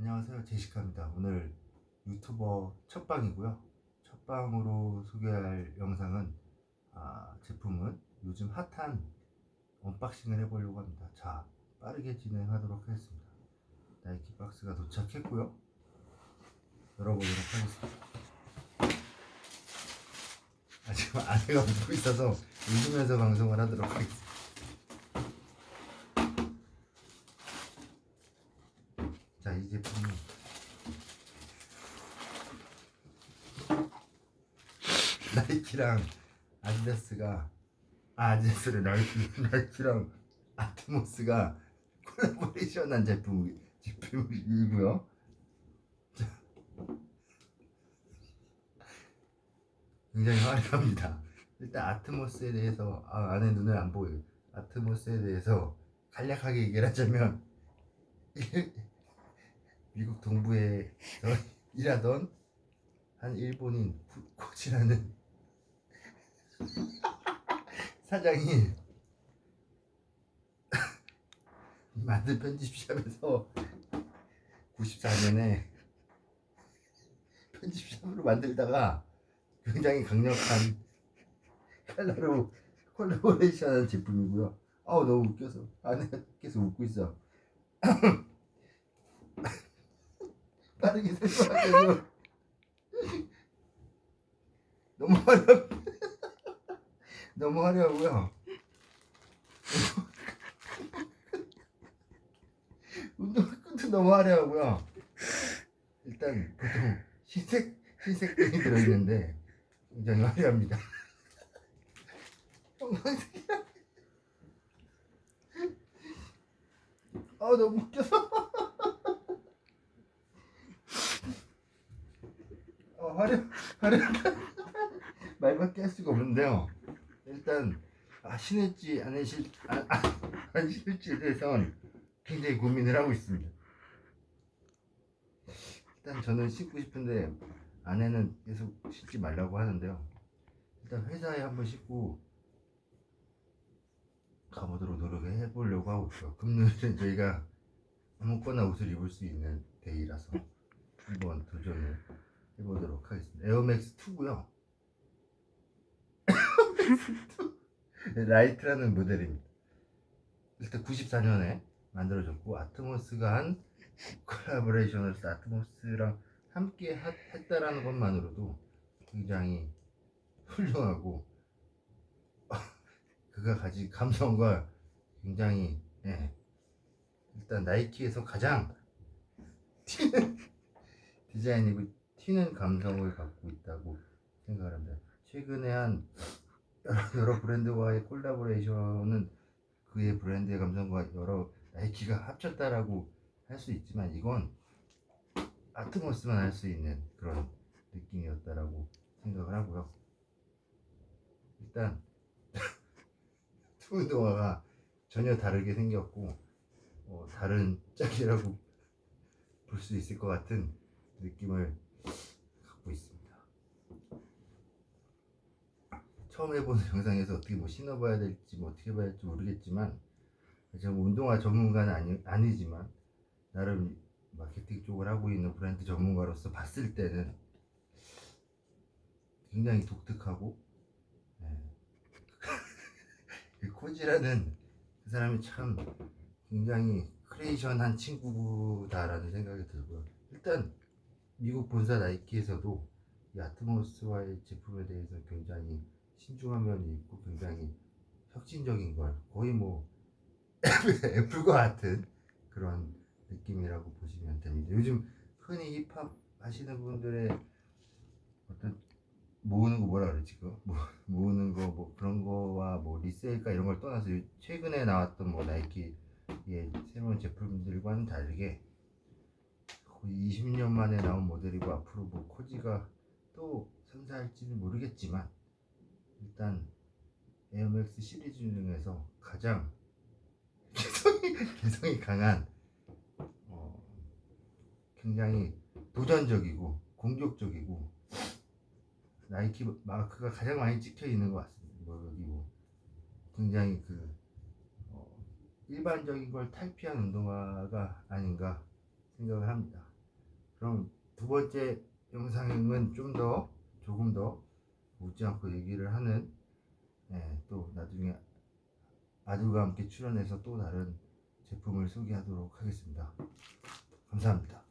안녕하세요. 제시카입니다. 오늘 유튜버 첫방이고요. 첫방으로 소개할 영상은 아, 제품은 요즘 핫한 언박싱을 해보려고 합니다. 자 빠르게 진행하도록 하겠습니다. 나이키 박스가 도착했고요. 열어보도록 하겠습니다. 아, 지금 아내가 웃고 있어서 웃으면서 방송을 하도록 하겠습니다 자, 이 제품은 나이키랑 아디다스가 아, 아디다스를 나이키, 나이키랑 아트모스가 콜라보레이션한 제품 제품이고요. 자, 굉장히 화려합니다. 일단 아트모스에 대해서 아, 안에 눈을 안 보여요. 아트모스에 대해서 간략하게 얘기를 하자면 미국 동부에서 일하던 한 일본인 구- 코치라는 사장이 만든 편집샵에서 94년에 편집샵으로 만들다가 굉장히 강력한 컬러로 콜라보레이션한 제품이고요. 아우 너무 웃겨서 아내가 계속 웃고 있어. 빠르게 설명하자면 너무 화려 너무 화려하고요. 운동끈도 너무 화려하고요. 일단 보통 흰색 흰색 등이 들어있는데 굉장히 화려합니다. 아 너무 웃겨서 화려 화려하다 말밖에 할 수가 없는데요. 일단 아, 신을지 안 신을 아, 아, 안 신을지에 대해서는 굉장히 고민을 하고 있습니다. 일단 저는 신고 싶은데 아내는 계속 신지 말라고 하는데요. 일단 회사에 한번 신고 가보도록 노력해 보려고 하고 있어요. 금요일은 저희가 아무거나 옷을 입을 수 있는 데이라서 한번 도전을 해보도록 하겠습니다. 에어맥스 2고요. 라이트라는 모델입니다. 일단 94년에 만들어졌고 아트모스가 한 콜라보레이션을 아트모스랑 함께 하- 했다라는 것만으로도 굉장히 훌륭하고 그가 가진 감성과 굉장히 예, 일단 나이키에서 가장 디자인이고 튀는 감성을 갖고 있다고 생각을 합니다. 최근에 한 여러, 브랜드와의 콜라보레이션은 그의 브랜드의 감성과 여러 나이키가 합쳤다라고 할 수 있지만 이건 아트모스만 할 수 있는 그런 느낌이었다라고 생각을 하고요. 일단 투 운동화가 전혀 다르게 생겼고 어, 다른 짝이라고 볼 수 있을 것 같은 느낌을 갖고 있습니다. 처음 해보는 영상에서 어떻게 뭐 신어봐야 될지 뭐 어떻게 봐야 할지 모르겠지만 제가 뭐 운동화 전문가는 아니, 아니지만 나름 마케팅 쪽을 하고 있는 브랜드 전문가로서 봤을 때는 굉장히 독특하고 예. 그 코지라는 그 사람이 참 굉장히 크리에이션한 친구다라는 생각이 들고요. 일단 미국 본사 나이키에서도 이 아트모스와의 제품에 대해서 굉장히 신중한 면이 있고 굉장히 혁신적인 걸 거의 뭐 애플과 같은 그런 느낌이라고 보시면 됩니다. 요즘 흔히 힙합 하시는 분들의 어떤 모으는 거 뭐라 그러지 그 뭐, 모으는 거 뭐 그런 거와 뭐 리셀가 이런 걸 떠나서 요- 최근에 나왔던 뭐 나이키의 새로운 제품들과는 다르게 거의 20년 만에 나온 모델이고 앞으로 뭐 코지가 또 선사할지는 모르겠지만 일단 에어맥스 시리즈 중에서 가장 개성이, 개성이 강한 어, 굉장히 도전적이고 공격적이고 나이키 마크가 가장 많이 찍혀 있는 것 같습니다. 뭐 여기 뭐 굉장히 그 어, 일반적인 걸 탈피한 운동화가 아닌가 생각을 합니다. 그럼 두 번째 영상은 좀 더 조금 더 묻지 않고 얘기를 하는 예, 또 나중에 아들과 함께 출연해서 또 다른 제품을 소개하도록 하겠습니다. 감사합니다.